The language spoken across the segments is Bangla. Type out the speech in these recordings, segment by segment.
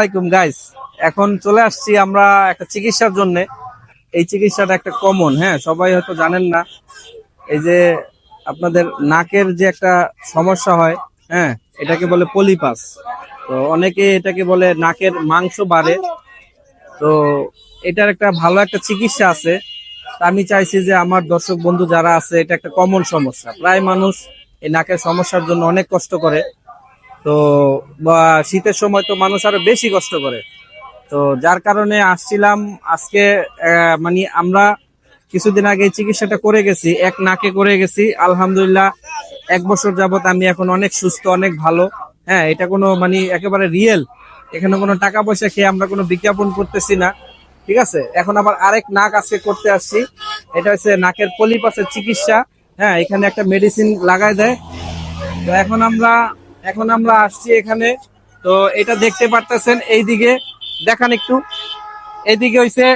আসসালামাইকুম গাইস এখন চলে আসছি আমরা একটা চিকিৎসার জন্য। এই চিকিৎসাটা একটা কমন হ্যাঁ? সবাই হয়তো জানেন না। এই যে আপনাদের নাকের যে একটা সমস্যা হয় হ্যাঁ? এটাকে বলে পলিপাস তো অনেকে এটাকে বলে নাকের মাংস বাড়ে। তো এটার একটা ভালো একটা চিকিৎসা আছে। আমি চাইছি যে আমার দর্শক বন্ধু যারা আছে, এটা একটা কমন সমস্যা। প্রায় মানুষ এই নাকের সমস্যার জন্য অনেক কষ্ট করে। তো শীতের সময় তো মানুষ আরও বেশি কষ্ট করে। তো যার কারণে আসছিলাম, আজকে মানে আমরা কিছুদিন আগে চিকিৎসাটা করে গেছি, এক নাকে করে গেছি। আলহামদুলিল্লাহ, এক বছর যাবত আমি এখন অনেক সুস্থ, অনেক ভালো। হ্যাঁ এটা কোনো মানে একেবারে রিয়েল এখানে কোনো টাকা পয়সা খেয়ে আমরা কোনো বিজ্ঞাপন করতেছি না, ঠিক আছে? এখন আবার আরেক নাক আজকে করতে আসছি। এটা হচ্ছে নাকের পলিপাসের চিকিৎসা। হ্যাঁ এখানে একটা মেডিসিন লাগাই দেয়। তো এখন আমরা এখন আমরা আসছি এখানে। তো এটা দেখতে পারতেছেন এইদিকে। দেখান একটু। এইদিকে হইছে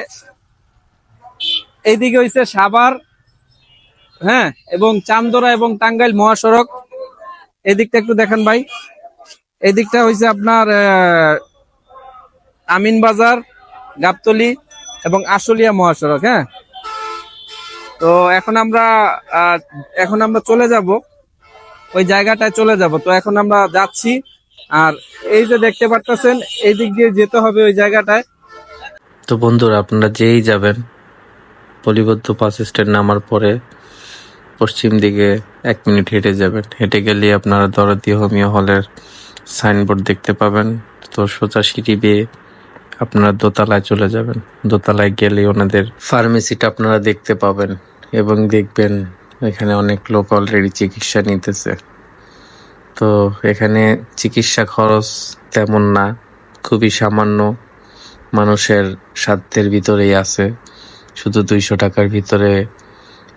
এইদিকে হইছে সাভার হ্যাঁ এবং চান্দরা এবং টাঙ্গাইল মহাসড়ক। এদিকটা একটু দেখেন ভাই। এদিকটা হইছে আপনার আমিন বাজার, গাবতলি এবং আশুলিয়া মহাসড়ক হ্যাঁ। তো এখন আমরা এখন আমরা চলে যাব। ওই জায়গাটায় চলে যাব। তো এখন আমরা যাচ্ছি। আর এই যে দেখতে পারতেছেন, এই দিক দিয়ে যেতে হবে ওই জায়গাটায়। তো বন্ধুরা, আপনারা যেই যাবেন, পলিবদ্ধ বাস স্ট্যান্ড নামার পরে পশ্চিম দিকে এক মিনিট হেঁটে যাবেন। হেঁটে গেলে আপনারা দরদি হোমিও হলের সাইনবোর্ড দেখতে পাবেন। তো সোজা সিঁড়ি বেয়ে আপনারা দোতলায় চলে যাবেন। দোতলায় গেলে ওনাদের ফার্মেসিটা আপনারা দেখতে পাবেন এবং দেখবেন এখানে অনেক লোক অলরেডি চিকিৎসা নিতেছে। তো এখানে চিকিৎসা খরচ তেমন না, খুবই সামান্য। মানুষের সাধ্যের ভিতরেই আছে। শুধু দুইশো টাকার ভিতরে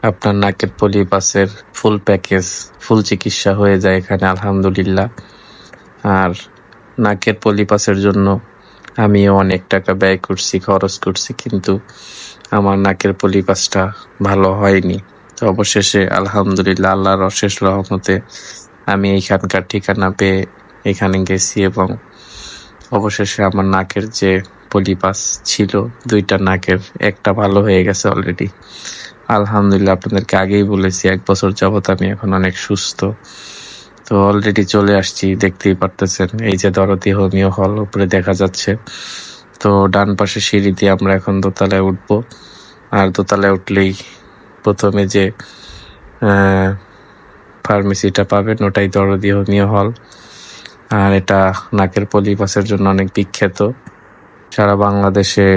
আপনার নাকের পলিপাসের ফুল প্যাকেজ ফুল চিকিৎসা হয়ে যায় এখানে, আলহামদুলিল্লাহ। আর নাকের পলিপাসের জন্য আমিও অনেক টাকা ব্যয় করছি, খরচ করছি, কিন্তু আমার নাকের পলিপাসটা ভালো হয়নি। তো অবশেষে আলহামদুলিল্লাহ, আল্লাহর অশেষ রহমতে আমি এইখানকার ঠিকানা পেয়ে এখানে গেছি এবং অবশেষে আমার নাকের যে পলিপাস ছিল, দুইটা নাকের, একটা ভালো হয়ে গেছে অলরেডি আলহামদুলিল্লাহ আপনাদেরকে আগেই বলেছি, এক বছর যাবত আমি এখন অনেক সুস্থ। তো অলরেডি চলে আসছি, দেখতেই পারতেছেন, এই যে দরদি হোমিও হল, উপরে দেখা যাচ্ছে। তো ডান পাশে সিঁড়ি দিয়ে আমরা এখন দোতলায় উঠবো। আর দোতলায় উঠলেই প্রথমে যে ফার্মেসিটা পাবেন, ওটাই দরদি হল। আর এটা নাকের পলিপাসের জন্য অনেক বিখ্যাত। সারা বাংলাদেশে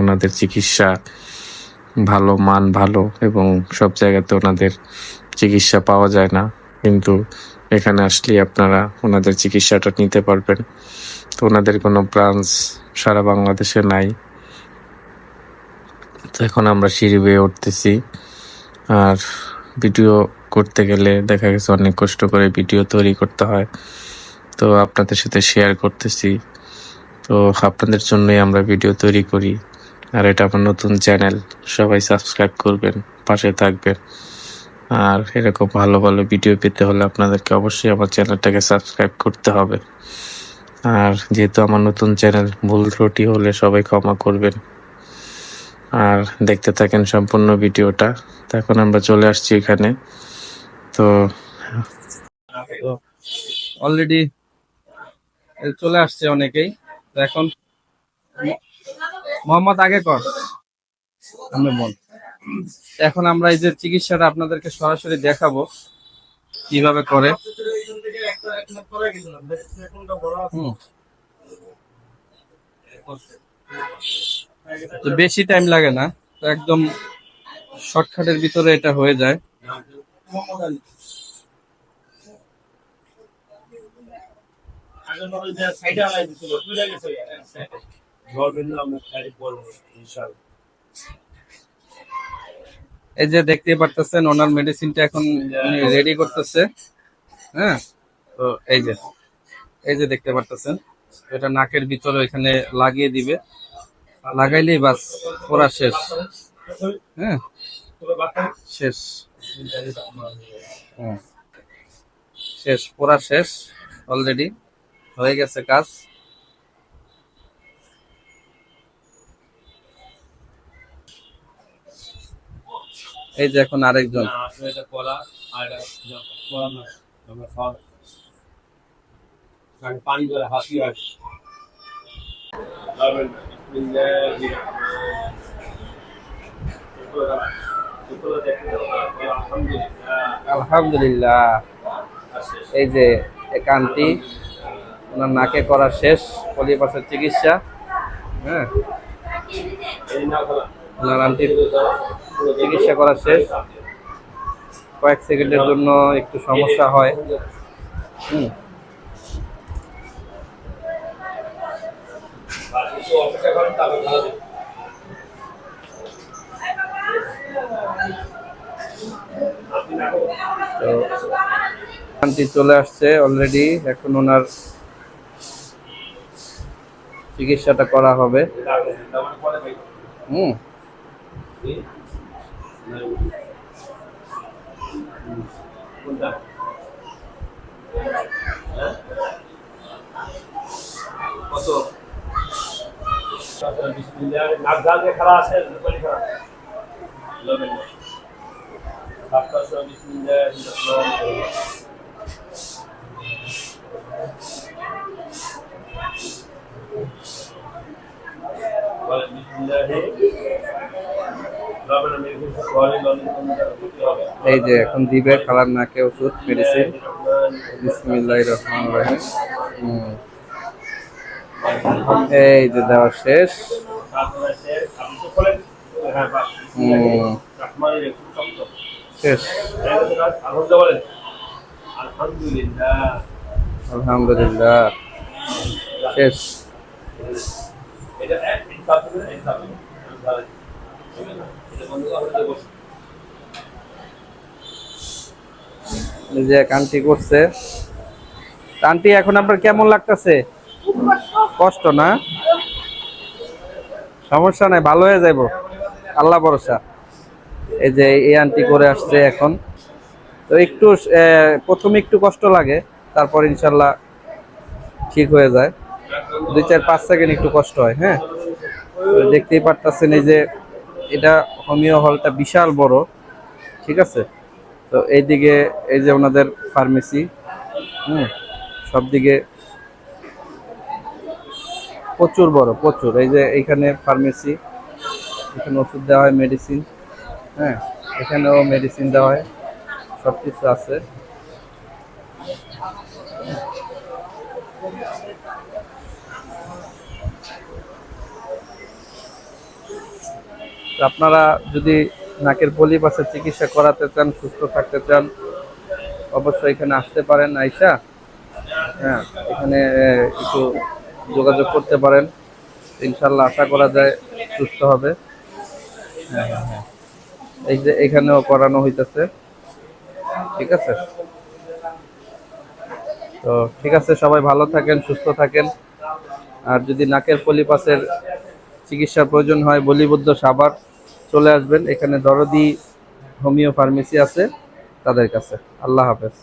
ওনাদের চিকিৎসা ভালো, মান ভালো, এবং সব জায়গাতে ওনাদের চিকিৎসা পাওয়া যায় না। কিন্তু এখানে আসলে আপনারা ওনাদের চিকিৎসাটা নিতে পারবেন। তো ওনাদের কোনো ব্রাঞ্চ সারা বাংলাদেশে নাই। তো এখন আমরা সিঁড়ি বেয়ে উঠতেছি। আর ভিডিও করতে গেলে দেখা গেছে অনেক কষ্ট করে ভিডিও তৈরি করতে হয়। তো আপনাদের সাথে শেয়ার করতেছি। তো আপনাদের জন্যই আমরা ভিডিও তৈরি করি। আর এটা আমার নতুন চ্যানেল সবাই সাবস্ক্রাইব করবেন, পাশে থাকবেন। আর এরকম ভালো ভালো ভিডিও পেতে হলে আপনাদেরকে অবশ্যই আমার চ্যানেলটাকে সাবস্ক্রাইব করতে হবে। আর যেহেতু আমার নতুন চ্যানেল ভুল ত্রুটি হলে সবাই ক্ষমা করবেন। আর দেখতে থাকেন সম্পূর্ণ ভিডিওটা। তো এখন আমরা চলে আসছি এখানে। তো অলরেডি চলে আসছে অনেকেই। এখন মোহাম্মদ আগে কর। আমি বল। এখন আমরা এই যে চিকিৎসাটা আপনাদেরকে সরাসরি দেখাবো, কীভাবে করে। হুম। তো বেশি টাইম লাগে না। তো একদম শর্টকাটের ভিতরে এটা হয়ে যায়। এই যে দেখতে পারতেছেন, ওনার মেডিসিনটা এখন রেডি করতেছে। হ্যাঁ? তো এই যে এই যে দেখতে পারতেছেন, এটা নাকের ভিতরে এখানে লাগিয়ে দিবে। লাগাইলেই বাস, পড়া শেষ। হ্যাঁ? শেষ। হ্যাঁ। শেষ, পড়া শেষ অলরেডি হয়ে গেছে কাজ। এই যে এখন আরেকজন। পানি ধরে হাসি আলহামদুলিল্লাহ। এই যে একান্তি ওনার নাকে করা শেষ পলিপাসের চিকিৎসা হ্যাঁ। ওনার আন্টির চিকিৎসা করা শেষ। কয়েক সেকেন্ডের জন্য একটু সমস্যা হয়। হুম। একটু অপেক্ষা করেন তারপর খাওয়া যাবে। আপনি না করুন। তো আন্টি চলে আসছে অলরেডি এখন ওনার চিকিৎসাটা করা হবে হুম কোনটা এই যে এখন দিবে খালার নাকে ওষুধ মেডিসিন বিসমিল্লাহ রহমান রহিম হুম। এই যে দেওয়া শেষ। শেষ। শেষ। যে আন্টি করছে। তা আন্টি, এখন আপনার কেমন লাগতেছে? কষ্ট না? সমস্যা নাই, ভালো হয়ে যাইব। আল্লাহ ভরসা। এই যে এই আন্টি করে আসছে এখন। তো একটু প্রথমে একটু কষ্ট লাগে, তারপর ইনশাল্লাহ ঠিক হয়ে যায়। দুই চার পাঁচ সেকেন্ড একটু কষ্ট হয় হ্যাঁ? দেখতেই পারতেছেন এই যে এটা হোমিও হলটা বিশাল বড়, ঠিক আছে? তো এইদিকে এই যে ওনাদের ফার্মেসি, হুম? সব দিকে প্রচুর বড়, প্রচুর। এই যে এইখানে ফার্মেসি এখানে ওষুধ দেওয়া হয় মেডিসিন হ্যাঁ? এখানেও মেডিসিন দেওয়া হয় সব কিছু আছে আপনারা যদি নাকের পলিপাসের চিকিৎসা করাতে চান, সুস্থ থাকতে চান, অবশ্যই এখানে আসতে পারেন, আইসা। হ্যাঁ এখানে একটু যোগাযোগ করতে পারেন। ইনশাল্লাহ আশা করা যায় সুস্থ হবে। এই যে এখানেও করানো হইতেছে। ঠিক আছে? তো ঠিক আছে, সবাই ভালো থাকেন, সুস্থ থাকেন। আর যদি নাকের পলিপাসের চিকিৎসার প্রয়োজন হয়, বলিবদ্ধ সাবার চলে আসবেন। এখানে দরদি হোমিও ফার্মেসি আছে তাদের কাছে। আল্লাহ হাফেজ।